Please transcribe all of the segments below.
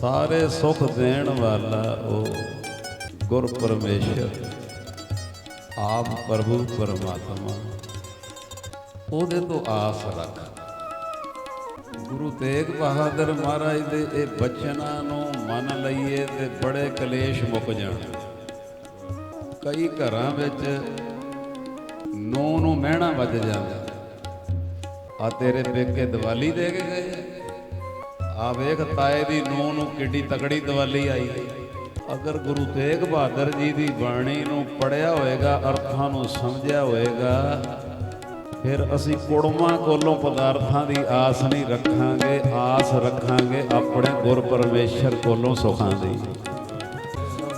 ਸਾਰੇ ਸੁਖ ਦੇਣ ਵਾਲਾ ਉਹ ਗੁਰ ਪਰਮੇਸ਼ਰ, ਆਪ ਪ੍ਰਭੂ ਪਰਮਾਤਮਾ। ਉਹਦੇ ਤੋਂ ਆਸ ਰੱਖ। ਗੁਰੂ ਤੇਗ ਬਹਾਦਰ ਮਹਾਰਾਜ ਦੇ ਇਹ ਬਚਨਾਂ ਨੂੰ ਮੰਨ ਲਈਏ ਤੇ ਬੜੇ ਕਲੇਸ਼ ਮੁੱਕ ਜਾਣ। ਕਈ ਘਰਾਂ ਵਿੱਚ ਨੂੰ ਨੂੰ ਮਹਿਣਾ ਵੱਜ ਜਾਂਦਾ। ਆ ਤੇਰੇ ਪੇਕੇ ਦੀਵਾਲੀ ਦੇ ਕੇ ਗਏ ਆ ਵੇਖ ਤਾਏ ਦੀ ਨੂੰਹ ਨੂੰ ਕਿੱਡੀ ਤਕੜੀ ਦੀਵਾਲੀ ਆਈ। ਅਗਰ ਗੁਰੂ ਤੇਗ ਬਹਾਦਰ ਜੀ ਦੀ ਬਾਣੀ ਨੂੰ ਪੜਿਆ ਹੋਏਗਾ, ਅਰਥਾਂ ਨੂੰ ਸਮਝਿਆ ਹੋਏਗਾ, ਫਿਰ ਅਸੀਂ ਕੁੜਮਾਂ ਕੋਲੋਂ ਪਦਾਰਥਾਂ ਦੀ ਆਸ ਨਹੀਂ ਰੱਖਾਂਗੇ, ਆਸ ਰੱਖਾਂਗੇ ਆਪਣੇ ਗੁਰ ਪਰਮੇਸ਼ਰ ਕੋਲੋਂ ਸੁਖਾਂ ਦੀ।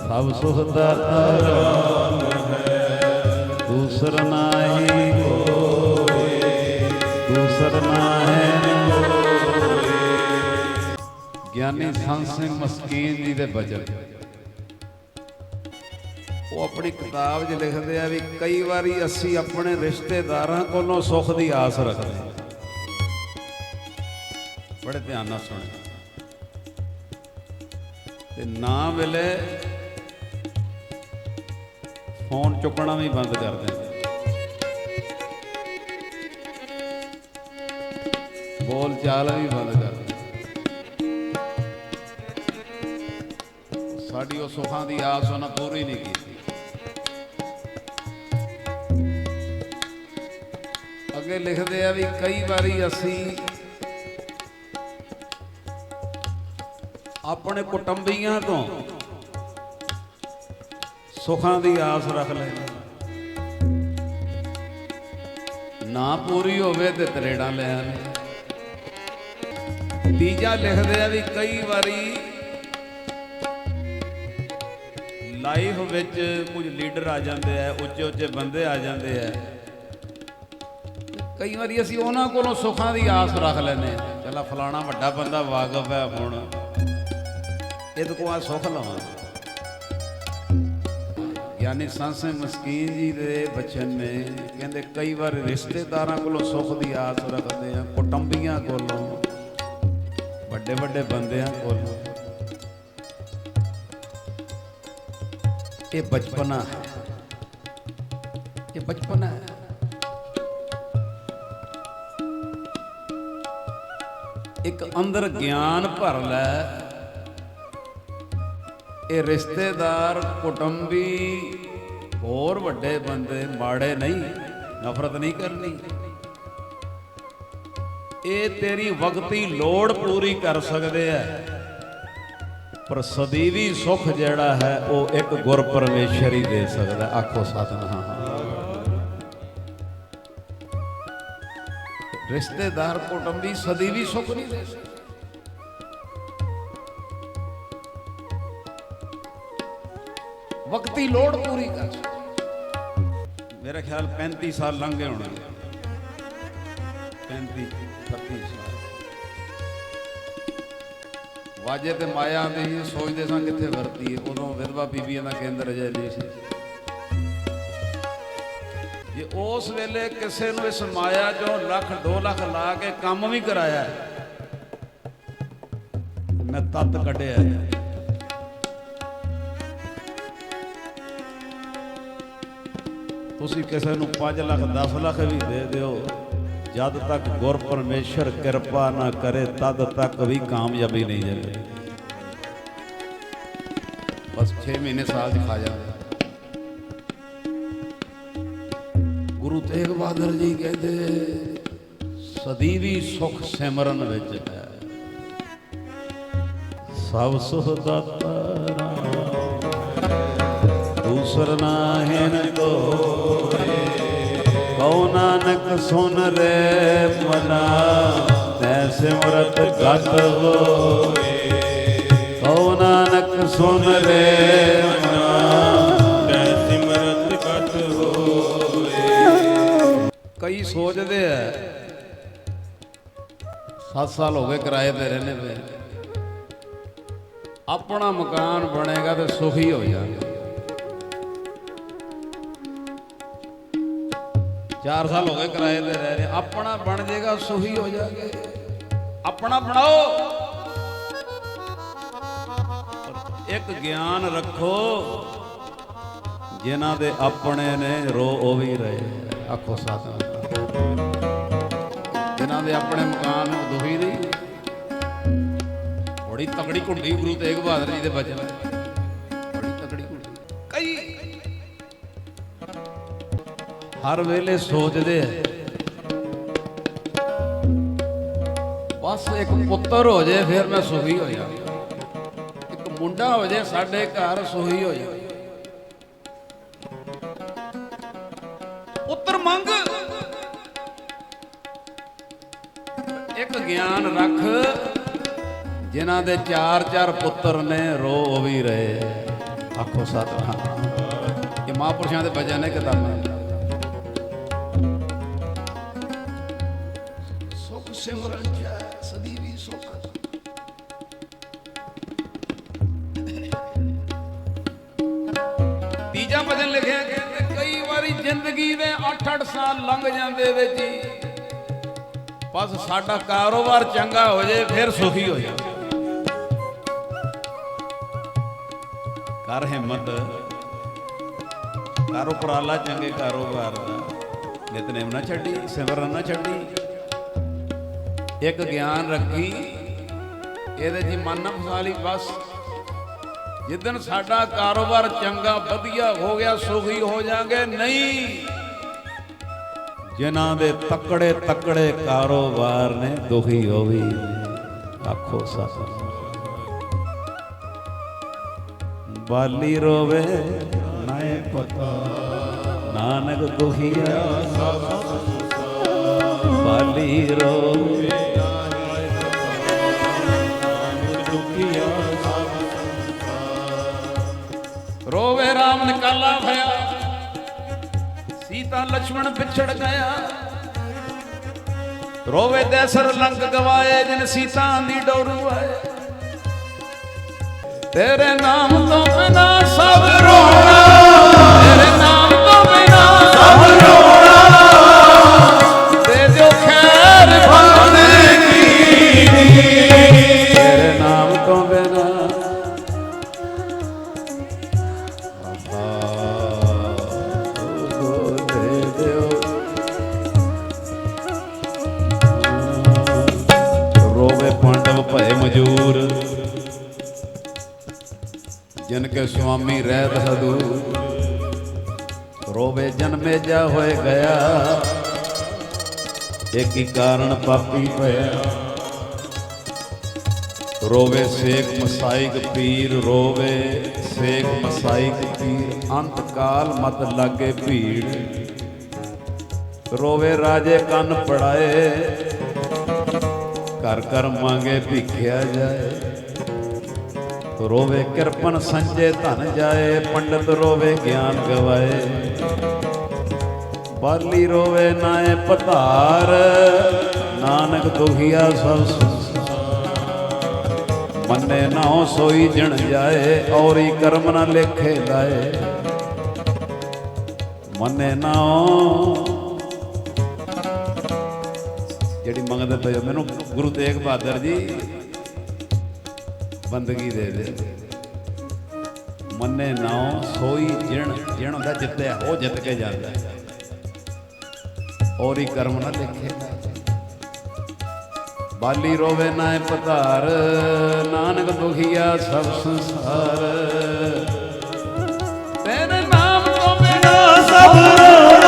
ਸਭ ਸੁਖ ਦਾਤਾ ਰਾਮ ਹੈ, ਦੂਸਰ ਨਾਹੀ ਕੋਏ ਗਿਆਨੀ ਸੰਤ ਸਿੰਘ ਮਸਕੀਨ ਜੀ ਦੇ ਬਚਨ। ਉਹ ਆਪਣੀ ਕਿਤਾਬ 'ਚ ਲਿਖਦੇ ਆ ਵੀ ਕਈ ਵਾਰੀ ਅਸੀਂ ਆਪਣੇ ਰਿਸ਼ਤੇਦਾਰਾਂ ਕੋਲੋਂ ਸੁੱਖ ਦੀ ਆਸ ਰੱਖਦੇ ਬੜੇ ਧਿਆਨ ਨਾਲ ਸੁਣੋ। ਤੇ ਨਾ ਮਿਲੇ ਫੋਨ ਚੁੱਕਣਾ ਵੀ ਬੰਦ ਕਰ ਦਿੰਦੇ ਬੋਲ ਚਾਲ ਵੀ ਬੰਦ ਸਾਡੀ ਉਹ ਸੁੱਖਾਂ ਦੀ ਆਸ ਉਹਨਾਂ ਪੂਰੀ ਨਹੀਂ ਕੀਤੀ। ਅੱਗੇ ਲਿਖਦੇ ਆ ਵੀ ਕਈ ਵਾਰੀ ਅਸੀਂ ਆਪਣੇ ਕੁਟੰਬੀਆਂ ਤੋਂ ਸੁੱਖਾਂ ਦੀ ਆਸ ਰੱਖ ਲੈਂਦੇ ਨਾ ਪੂਰੀ ਹੋਵੇ ਤੇ ਤਰੇੜਾਂ ਲੈ ਆਨੇ ਤੀਜਾ ਲਿਖਦੇ ਆ ਵੀ ਕਈ ਵਾਰੀ ਲਾਈਫ ਵਿੱਚ ਕੁਝ ਲੀਡਰ ਆ ਜਾਂਦੇ ਆ ਉੱਚੇ ਉੱਚੇ ਬੰਦੇ ਆ ਜਾਂਦੇ ਆ ਕਈ ਵਾਰੀ ਅਸੀਂ ਉਹਨਾਂ ਕੋਲੋਂ ਸੁੱਖਾਂ ਦੀ ਆਸ ਰੱਖ ਲੈਨੇ ਆ। ਚੱਲਾ ਫਲਾਣਾ ਵੱਡਾ ਬੰਦਾ ਵਾਕਫ ਹੈ ਹੁਣ। ਇਹਦੇ ਕੋਲ ਆ ਸੁੱਖ ਲਵਾਂ ਗਿਆਨੀ ਸੰਤ ਸਿੰਘ ਮਸਕੀਨ ਜੀ ਦੇ ਬਚਨ ਨੇ ਕਹਿੰਦੇ ਕਈ ਵਾਰ ਰਿਸ਼ਤੇਦਾਰਾਂ ਕੋਲੋਂ ਸੁੱਖ ਦੀ ਆਸ ਰੱਖਦੇ ਆ, ਕੁਟੰਬੀਆਂ ਕੋਲੋਂ, ਵੱਡੇ ਵੱਡੇ ਬੰਦਿਆਂ ਕੋਲੋਂ। ਇਹ ਬਚਪਨਾ ਹੈ। ਇਹ ਬਚਪਨਾ ਹੈ। ਇੱਕ ਅੰਦਰ ਗਿਆਨ ਭਰ ਲੈ। ਇਹ ਰਿਸ਼ਤੇਦਾਰ, ਕੁਟੰਬੀ, ਹੋਰ ਵੱਡੇ ਬੰਦੇ ਮਾੜੇ ਨਹੀਂ, ਨਫ਼ਰਤ ਨਹੀਂ ਕਰਨੀ। ਇਹ ਤੇਰੀ ਵਕਤੀ ਲੋੜ ਪੂਰੀ ਕਰ ਸਕਦੇ ਆ ਪਰ ਸਦੀਵੀ ਸੁਖ ਜਿਹੜਾ ਹੈ, ਉਹ ਇੱਕ ਗੁਰ ਪਰਮੇਸ਼ਰ ਹੀ ਦੇ ਸਕਦਾ। ਆਖੋ ਸਤਨਾਮ। ਰਿਸ਼ਤੇਦਾਰ ਕੁਟੰਬੀ ਸਦੀਵੀ ਸੁਖ ਨਹੀਂ ਦੇ ਸਕਦੇ। ਵਕਤੀ ਲੋੜ ਪੂਰੀ ਕਰ ਸਕਦੇ। ਮੇਰਾ ਖਿਆਲ 35 ਸਾਲ ਲੰਘ ਗਏ ਹੋਣੇ। 35 36 ਸਾਲ। ਵਾਜੇ ਤੇ ਮਾਇਆ ਆਂਦੀ ਸੀ ਸੋਚਦੇ ਸਾਂ ਕਿੱਥੇ ਵਰਤੀ ਉਦੋਂ ਵਿਧਵਾ ਬੀਬੀਆਂ ਦਾ ਕੇਂਦਰ ਅਜੇ ਨਹੀਂ ਜੇ ਉਸ ਵੇਲੇ ਕਿਸੇ ਨੂੰ ਇਸ ਮਾਇਆ ਚੋਂ ਲੱਖ 2 ਲੱਖ ਲਾ ਕੇ ਕੰਮ ਵੀ ਕਰਾਇਆ ਮੈਂ ਤਤ ਕੱਢਿਆ ਤੁਸੀਂ ਕਿਸੇ ਨੂੰ 5 ਲੱਖ 10 ਲੱਖ ਵੀ ਦੇ ਦਿਓ। ਜਦ ਤੱਕ ਗੁਰ ਪਰਮੇਸ਼ਰ ਕਿਰਪਾ ਨਾ ਕਰੇ ਤਦ ਤੱਕ ਵੀ ਕਾਮਯਾਬੀ ਨਹੀਂ ਜਾਵੇ ਬਸ 6 ਮਹੀਨੇ ਸਾਲ ਚ ਖਾ ਜਾਂਦੇ ਗੁਰੂ ਤੇਗ ਬਹਾਦਰ ਜੀ ਕਹਿੰਦੇ ਸਦੀਵੀ ਸੁਖ ਸਿਮਰਨ ਵਿੱਚ ਹੈ ਸਭ ਸੁਖ ਦਾਤਾ ਰਾਮ ਦੂਸਰ ਨਾਹਿਨ ਕੋਏ ਕਉ ਨਾਨਕ, ਸੁਨ ਰੇ ਮਨਾ ਤੈ ਸਿਮਰਤ ਗਤ ਹੋਏ। ਕਉ ਨਾਨਕ, ਸੁਨ ਰੇ ਮਨਾ ਤੈ ਸਿਮਰਤ ਕਤ ਕਈ ਸੋਚਦੇ ਆ 7 ਸਾਲ ਹੋ ਗਏ ਕਿਰਾਏ ਤੇ ਰਹਿੰਦੇ ਪਏ। ਆਪਣਾ ਮਕਾਨ ਬਣੇਗਾ ਤੇ ਸੁਖੀ ਹੋ ਜਾਣਗੇ। 4 ਸਾਲ ਹੋ ਗਏ ਕਿਰਾਏ ਤੇ ਰਹਿ ਰਹੇ। ਆਪਣਾ ਬਣ ਜਾਏਗਾ ਸੁਖੀ ਹੋ ਜਾਗੇ ਆਪਣਾ ਬਣਾਓ। ਇੱਕ ਗਿਆਨ ਰੱਖੋ, ਜਿਨ੍ਹਾਂ ਦੇ ਆਪਣੇ ਨੇ ਰੋ ਉਹ ਵੀ ਰਹੇ। ਆਖੋ ਸਤਿਨਾਮ ਜਿਨ੍ਹਾਂ ਦੇ ਆਪਣੇ ਮਕਾਨ ਨੇ ਉਹ ਦੁਖੀ ਨਹੀਂ ਬੜੀ ਤਕੜੀ ਘੁੰਡੀ ਗੁਰੂ ਤੇਗ ਬਹਾਦਰ ਜੀ ਦੇ ਬਚਨ। ਹਰ ਵੇਲੇ ਸੋਚਦੇ ਆ। ਬਸ ਇੱਕ ਪੁੱਤਰ ਹੋ ਜੇ, ਫਿਰ ਮੈਂ ਸੁਖੀ ਹੋ ਜਾ। ਇੱਕ ਮੁੰਡਾ ਹੋ ਜੇ, ਸਾਡੇ ਘਰ ਸੁਖੀ ਹੋ ਜਾ। ਪੁੱਤਰ ਮੰਗ। ਇੱਕ ਗਿਆਨ ਰੱਖ, ਜਿਨ੍ਹਾਂ ਦੇ ਚਾਰ ਚਾਰ ਪੁੱਤਰ ਨੇ, ਰੋ ਉਹ ਵੀ ਰਹੇ। ਆਖੋ ਸਤਿਨਾਮ ਇਹ ਮਹਾਂਪੁਰਸ਼ਾਂ ਦੇ ਭਜਨ ਨੇ ਕਿਤਾਬਾਂ। ਸਿਮਰਨ ਜੈ ਸਦੀ ਵੀ ਸੁਖ ਤੀਜਾ ਭਜਨ ਲਿਖਿਆ ਕਹਿੰਦੇ ਕਈ ਵਾਰੀ ਜ਼ਿੰਦਗੀ ਦੇ 8-8 ਸਾਲ ਲੰਘ ਜਾਂਦੇ ਵਿੱਚ ਹੀ ਬਸ ਸਾਡਾ ਕਾਰੋਬਾਰ ਚੰਗਾ ਹੋ ਜੇ, ਫਿਰ ਸੁਖੀ ਹੋ ਜਾ। ਕਰ ਹਿੰਮਤ। ਕਰ ਉਪਰਾਲਾ, ਚੰਗੇ ਕਾਰੋਬਾਰ ਦਾ। ਨਿਤਨੇਮ ਨਾ ਛੱਡੀ, ਸਿਮਰਨ ਨਾ ਛੱਡੀ। ਇੱਕ ਗਿਆਨ ਰੱਖੀ, ਇਹਦੇ ਜੀ ਮਨ ਨਾ ਫਸਾ ਲਈ ਬਸ। ਜਿੱਦਣ ਸਾਡਾ ਕਾਰੋਬਾਰ ਚੰਗਾ, ਵਧੀਆ ਹੋ ਗਿਆ, ਸੁਖੀ ਹੋ ਜਾਾਂਗੇ, ਨਹੀਂ। ਜਿਨ੍ਹਾਂ ਦੇ ਤਕੜੇ ਤਕੜੇ ਕਾਰੋਬਾਰ ਨੇ, ਦੁਖੀ ਹੋਵੀ ਆਖੋ ਸਤਿ ਬਾਲੀ ਰੋਵੇ, ਨਾਏ ਪਤਾ, ਨਾਨਕ ਦੁਖੀਆ ਸੰਭਾਲੀ ਰੋਵੇ। ਰੋਵੇ ਰਾਮ ਨਿਕਾਲਾ ਭਇਆ ਸੀਤਾ ਲక్ష్మణ ਵਿਛੜ ਗਿਆ। ਰੋਵੇ ਦੇਸਰ ਲੰਗ ਗਵਾਏ, ਜਿਨ ਸੀਤਾ ਦੀ ਡੋਰੂ ਆਏ। ਤੇਰੇ ਨਾਮ ਤੋਂ ਬਿਨਾ ਸਭ ਰੋਣਾ। ਤੇਰੇ ਨਾਮ ਤੋਂ ਬਿਨਾ ਸਭ ਰੋਣਾ। ਜਿਨ ਕੇ ਰਹਿਤ ਹਦੂਰ ਰੋਵੇ ਜਨਮੇ ਜਾ ਹੋਏ ਗਿਆ। ਇੱਕ ਹੀ ਕਾਰਨ ਪਾਪੀ ਭਇਆ ਰੋਵੇ ਸੇਖ ਮਸਾਈਕ ਪੀਰ, ਰੋਵੇ ਸੇਖ ਮਸਾਈਕ ਪੀਰ ਅੰਤ ਕਾਲ ਮਤ ਲਾਗੇ ਭੀੜ। ਰੋਵੇ ਰਾਜੇ ਕੰਨ ਪੜਾਏ। ਘਰ ਘਰ ਮੰਗੇ ਭਿਖਿਆ ਜਾਏ। ਰੋਵੇ ਕਿਰਪਨ ਸੰਜੇ ਧਨ ਜਾਏ, ਪੰਡਤ ਰੋਵੇ ਗਿਆਨ ਗਵਾਏ। ਬਾਲੀ ਰੋਵੇ ਨਾਏ ਪਧਾਰ, ਨਾਨਕ ਦੁਖੀਆ ਸਭ ਸੰਸਾਰ। ਮੰਨੇ ਨਾਉ ਸੋਈ ਜਣ ਜਾਏ, ਔਰੀ ਕਰਮ ਨਾ ਲੇਖੇ ਲਾਏ। ਮੰਨੇ ਨਾਉ ਜਿਹੜੀ ਮੰਗਦੇ ਪਏ ਮੈਨੂੰ ਗੁਰੂ ਤੇਗ ਬਹਾਦਰ ਜੀ ਬੰਦਗੀ ਦੇ ਦੇ। ਮੰਨੇ ਨਾਉ ਸੋਈ ਜਿਣ ਜਿਣ ਹੁੰਦਾ ਜਿੱਤਿਆ, ਉਹ ਜਿੱਤ ਕੇ ਜਾਂਦਾ। ਔਰੀ ਕਰਮ ਨਾ ਦੇਖੇ। ਬਾਲੀ ਰੋਵੇ ਨਾ ਪਧਾਰ, ਨਾਨਕ ਦੁਖੀਆ ਸਭ ਸੰਸਾਰ। ਤੇਰੇ ਨਾਮ ਤੋਂ ਬਿਨਾ ਸਭ ਰੋਣਾ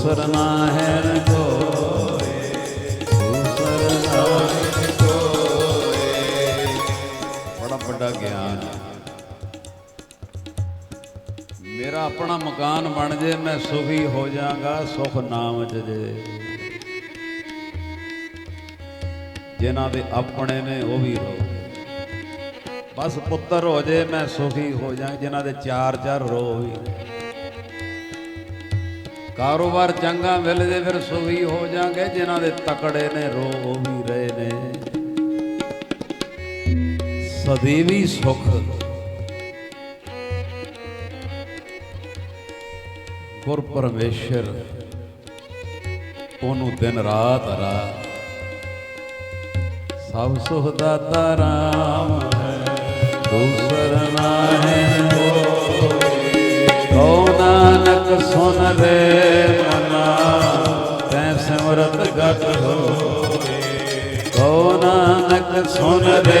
ਦੂਸਰ ਨਾ ਹੈ ਨ ਦੂਸਰ ਨਾ ਹੈ ਨ ਬੜਾ ਵੱਡਾ ਗਿਆਨ ਹੈ। ਮੇਰਾ ਆਪਣਾ ਮਕਾਨ ਬਣ ਜੇ, ਮੈਂ ਸੁਖੀ ਹੋ ਜਾਗਾ, ਸੁਖ ਨਾਮ ਚ ਜੇ। ਜਿਨ੍ਹਾਂ ਦੇ ਆਪਣੇ ਨੇ, ਉਹ ਵੀ ਰੋ ਬਸ ਪੁੱਤਰ ਹੋ ਜੇ, ਮੈਂ ਸੁਖੀ ਹੋ ਜਾ, ਜਿਨ੍ਹਾਂ ਦੇ ਚਾਰ ਚਾਰ ਰੋ ਵੀ ਕਾਰੋਬਾਰ ਚੰਗਾ ਮਿਲ ਜੇ ਫਿਰ ਸੁਖੀ ਹੋ ਜਾਗੇ, ਜਿਨ੍ਹਾਂ ਦੇ ਤਕੜੇ ਨੇ ਰੋ ਵੀ ਰਹੇ ਨੇ। ਸਦੀਵੀ ਸੁਖ। ਗੁਰ ਪਰਮੇਸ਼ਰ, ਉਹਨੂੰ ਦਿਨ ਰਾਤ ਰਾ ਸਭ ਸੁਖ ਦਾਤਾ ਰਾਮ ਹੈ। ਦੂਸਰ ਨਾਹਿ ਕੋਈ ਨਾਨਕ ਸੁਨ ਰੇ ਮਨਾ, ਤੈ ਸਿਮਰਤ ਗਤ ਹੋਏ ਕਉ ਨਾਨਕ ਸੁਨ ਰੇ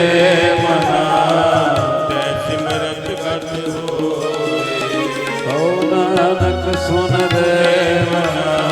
ਮਨਾ, ਤੈ ਸਿਮਰਤ ਕਰਤ ਹੋਏ ਕਉ ਨਾਨਕ ਸੁਨ ਰੇ ਮਨਾ